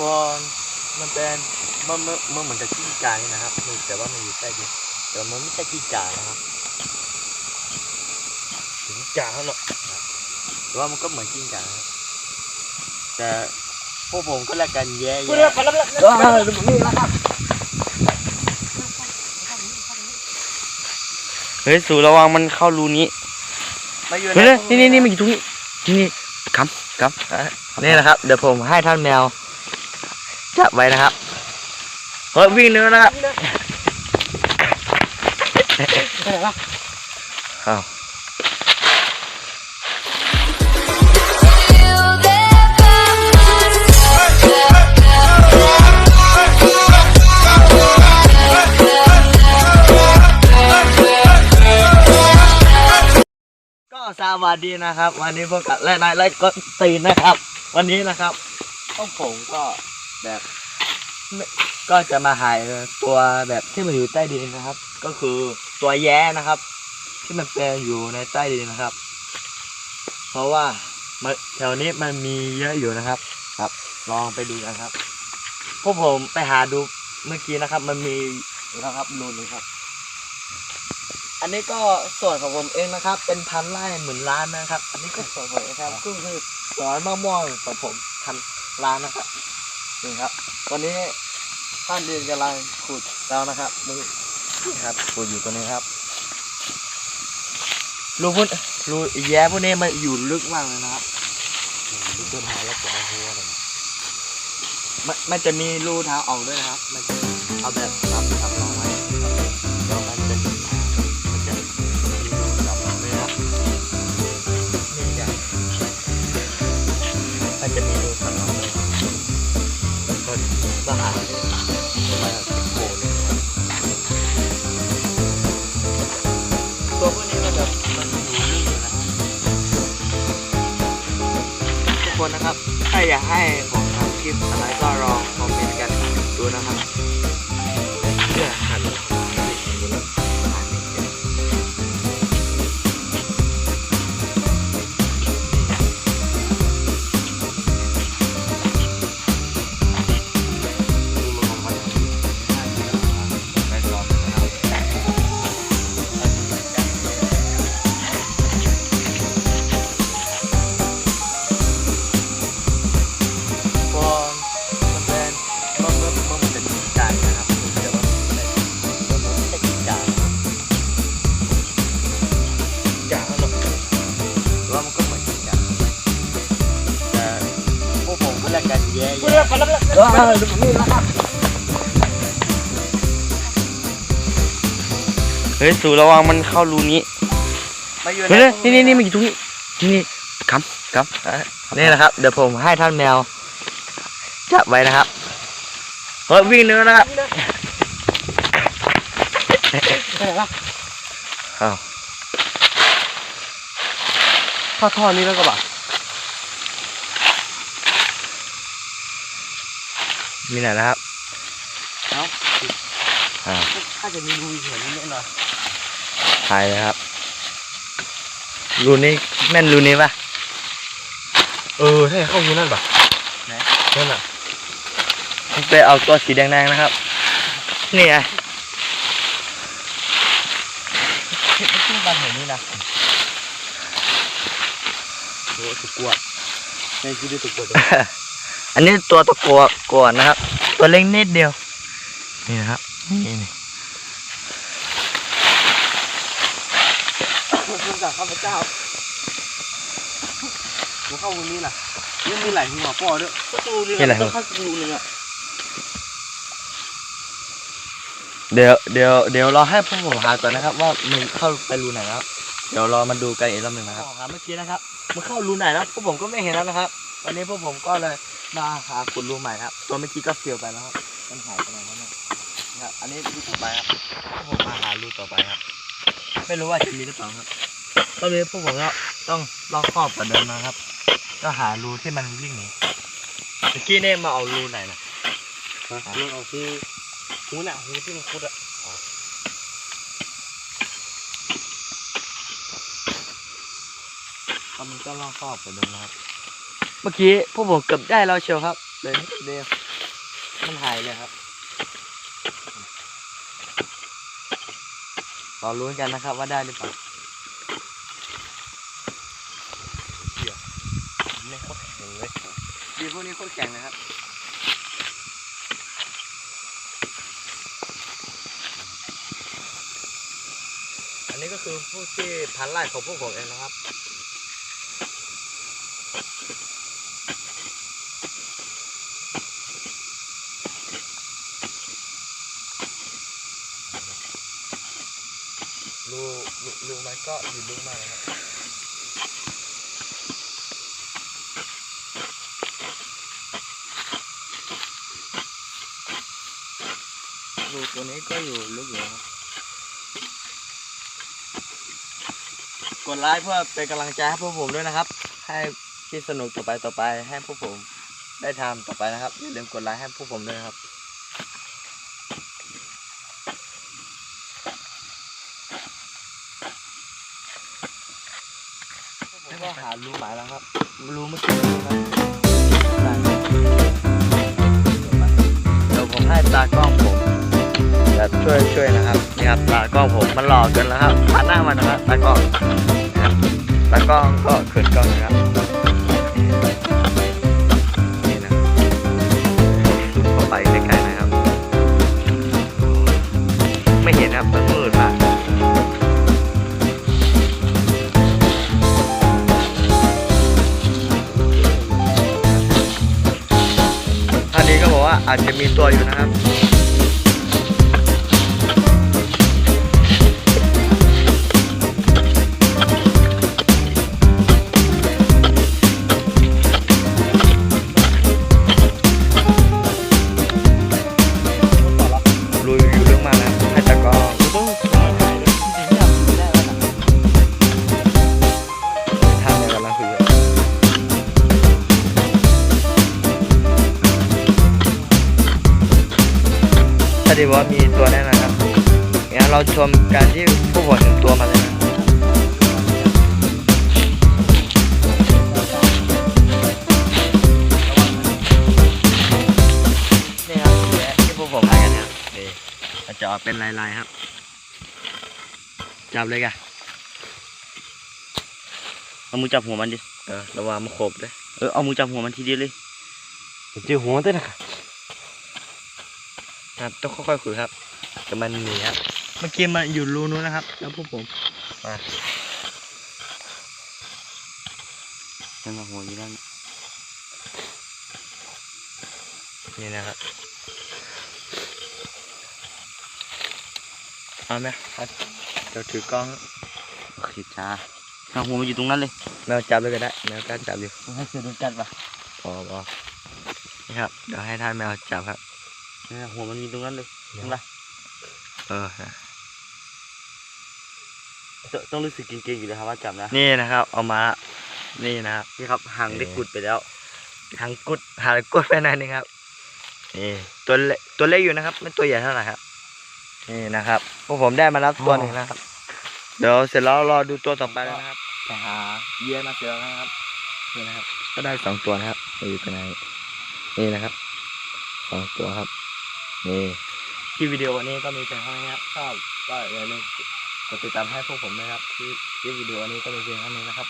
ก่อนมันเป็นมันมันมันเหมือนกับกิ้งก่านี่นะครับมันแต่ว่ามันอยู่ใต้ดินแต่มันไม่ใช่กิ้งก่านะครับถึงจ่าเนาะแต่ว่ามันก็เหมือนกิ้งก่านะครับแต่พวกผมก็เรียกกันแย่กูเรียแย่กไปแล้วแล้วเออนี่นะครับเฮ้ยสูระวังมันเข้ารูนี้มาอยู่เฮ้ยนี่นี่นี่มันอยู่ตรงนี้นี่นี่กำกำนี่นะครับ เดี๋ยวผมให้ท่านแมว จับไว้นะครับเฮ้ยวิ่งเนื้อนะครับอ้าวก็สวัสดีนะครับ วันนี้พวกกับและนายและก็ตีนนะครับ วันนี้นะครับพวกผมก็ แบบก็จะมาหายตัวแบบที่มันอยู่ใต้ดินนะครับ ก็คือตัวแย้นะครับ ที่มันเป็นอยู่ในใต้ดินนะครับ เพราะว่าแถวนี้มันมีเยอะอยู่นะครับ ครับ ลองไปดูกันครับพวกผมไปหาดูเมื่อกี้นะครับ มันมีนะครับรูนงครับ อันนี้ก็ส่วนของผมเองนะครับ เป็นพันไร่หมื่นล้านนะครับ อันนี้ก็ส่วนผมนะครับก็คือสวนมะม่วงของผมพันล้านนะครับ นี่ครับ ตอนนี้ท่านดินกำลังขุดแล้วนะครับนี่ครับขุดอยู่ตรงนี้ครับรูพวกรูแย้พวกนี้มันอยู่ลึกมากเลยนะครับจนหายแล้วผมไม่รู้อะไรมันมันจะมีรูทางออกด้วยนะครับ มันจะเอาแบบทำทำรองไว้ครับเดี๋ยวมันจะมันจะมีรูทำรองด้วยนะครับนี่จ้ะมันจะมีรู โผล่เลยนะครับตัวพวกนี้มันแบบมันอยู่ลึกอยู่นะทุกคนนะครับ ถ้าอยากให้ผมทำคลิปอะไรก็ลองคอมเมนต์กันดูนะครับ เออนี่นะครับเฮ้ยสูระวังมันเข้ารูนี้มาอยู่เฮ้ยในี่นี่นี่มันอยู่ตรงนี้นี่นี่กำกำนี่นะครับ เดี๋ยวผมให้ท่านแมว จับไว้นะครับเฮ้ยวิ่งเนื้อนะครับอ้าวข้อท่อนี้แล้วก็บ่า มีไหนนะครับเอ้าอ่าถ้าจะมีรูเห็นนิดหน่อยถ่ายเลยครับ รูนี้แม่นรูนี้ปะเออใช่เข้าหูนั่นป่ะไหนนั่นน่ะไปเอาตัวสีแดงๆนะครับ นี่ไงที่ที่บ้านแถวนี้นะโอ้ถูกกลัวในชีวิตถูกกลัวจัง อันนี้ตัวตะกัวก่อนนะครับ ตัวเล็กนิดเดียว นี่นะครับนี่นี่คุณจากข้าพเจ้าหัวเข้าตรงนี้ล่ะยังมีหลายหัวป่อด้วยประตูนี่นี่อะไรต้องเข้ารูนึงอะเดี๋ยวเดี๋ยวเดี๋ยวเราให้พวกผมหาก่อนนะครับ ว่ามันเข้าไปรูไหนนะครับเดี๋ยวเรามาดูกันอีกรอบหนึ่งนะครับหาเมื่อกี้นะครับ มันเข้ารูไหนนะพวกผมก็ไม่เห็นแล้วนะครับวันนี้พวกผมก็เลย มาหาขุดรูใหม่ครับ ตัวเมื่อกี้ก็เสียวไปแล้วครับ มันหายไปไหนแล้วเนี่ยนะครับ อันนี้รูต่อไปครับพวกผมมาหารูต่อไปครับ ไม่รู้ว่าจะมีหรือเปล่าครับตอนนี้พวกผมก็ต้องลอกครอบกว่าเดิมนะครับ ก็หารูที่มันวิ่งหนีเมื่อกี้เนี่ยมาเอารูไหนนะมันเอาหูหูน่ะหูที่มันคุดอะก็มันก็ลอกครอบกว่าเดิมนะครับ เมื่อกี้พวกผมเกือบได้แล้วเชียวครับเลยเดียวมันหายเลยครับรอลุ้นกันนะครับว่าได้หรือเปล่าเดี่ยวไม่โคตรแข็งเลยดีพวกนี้โคตรแข็งเลยครับอันนี้ก็คือผู้ที่พันไร่ของพวกผมเองนะครับ รูรูรูมันก็อยู่ลึกมากนะครับรูตัวนี้ก็อยู่ลึกอยู่นะครับกดไลค์เพื่อเป็นกำลังใจให้พวกผมด้วยนะครับ ให้ที่สนุกต่อไปต่อไปให้พวกผมได้ทำต่อไปนะครับอย่าลืมกดไลค์ให้พวกผมด้วยครับ แล้ว ก็หารูหมายแล้วครับ รูเมื่อกี้รูครับเดี๋ยวผมให้ตากล้องผมจะช่วยช่วยนะครับนี่ครับตากล้องผมมันหลอกกันแล้วครับผ่านหน้ามันนะครับตากล้องนะครับตากล้องก็เขินกล้องนะครับ อาจจะมีตัวอยู่นะครับาดีว่ามีตัวแน่นอนครับงั้นเราชมการที่ผู้ผลถึงตัวมาเลยนะนี่ครับแหละที่พวกผมให้กันครับนี่มันจะออกเป็นลายๆครับ จับเลยกะเอามือจับหัวมันดิ เออระวังมันโขบเลย เออเอามือจับหัวมันทีเดียวเลยเจอหัวเต้นนะครับ ครับ ต้องค่อยๆคุยครับแต่มันหนีครับเมื่อกี้มันอยู่รูนู้นนะครับ แล้วพวกผมมานั่นหัวอยู่นั่นนี่นะครับเอาไหมครับเดี๋ยวถือกล้องโอเคจ้าเอาหัวมันอยู่ตรงนั้นเลยแมวจับเลยก็ได้แมวกล้าจับอยู่ให้เสือโดนกัดปะพอพอนี่ครับเดี๋ยวให้ท่านแมวจับครับเนี่ย หัวมันมีตรงนั้นเลยเห็นปะเออนะต้องต้องรู้สึกเก่งๆอยู่เลยครับว่าจับนะนี่นะครับ เอามาละนี่นะครับนี่ครับหางได้กุดไปแล้วหางกุดหางกุดไปหน่อยนึงครับนี่ตัวเล็กตัวเล็กอยู่นะครับ ไม่ตัวใหญ่เท่าไหร่ครับ นี่นะครับพวกผมได้มาแล้วตัวหนึ่งนะครับ เดี๋ยวเสร็จแล้วรอดูตัวต่อไปแล้วนะครับไปหาเหยื่อมาเสร็จแล้วนะครับนี่นะครับ ก็ได้สองตัวนะครับอยู่ตรงไหนนี่นะครับสองตัวครับ นี่ที่วิดีโอนี้ก็มีเพียงเท่านี้ครับชอบก็อย่าลืมกดติดตามให้พวกผมนะครับที่ที่วิดีโอวันนี้ก็มีเพียงเท่านี้นะครับ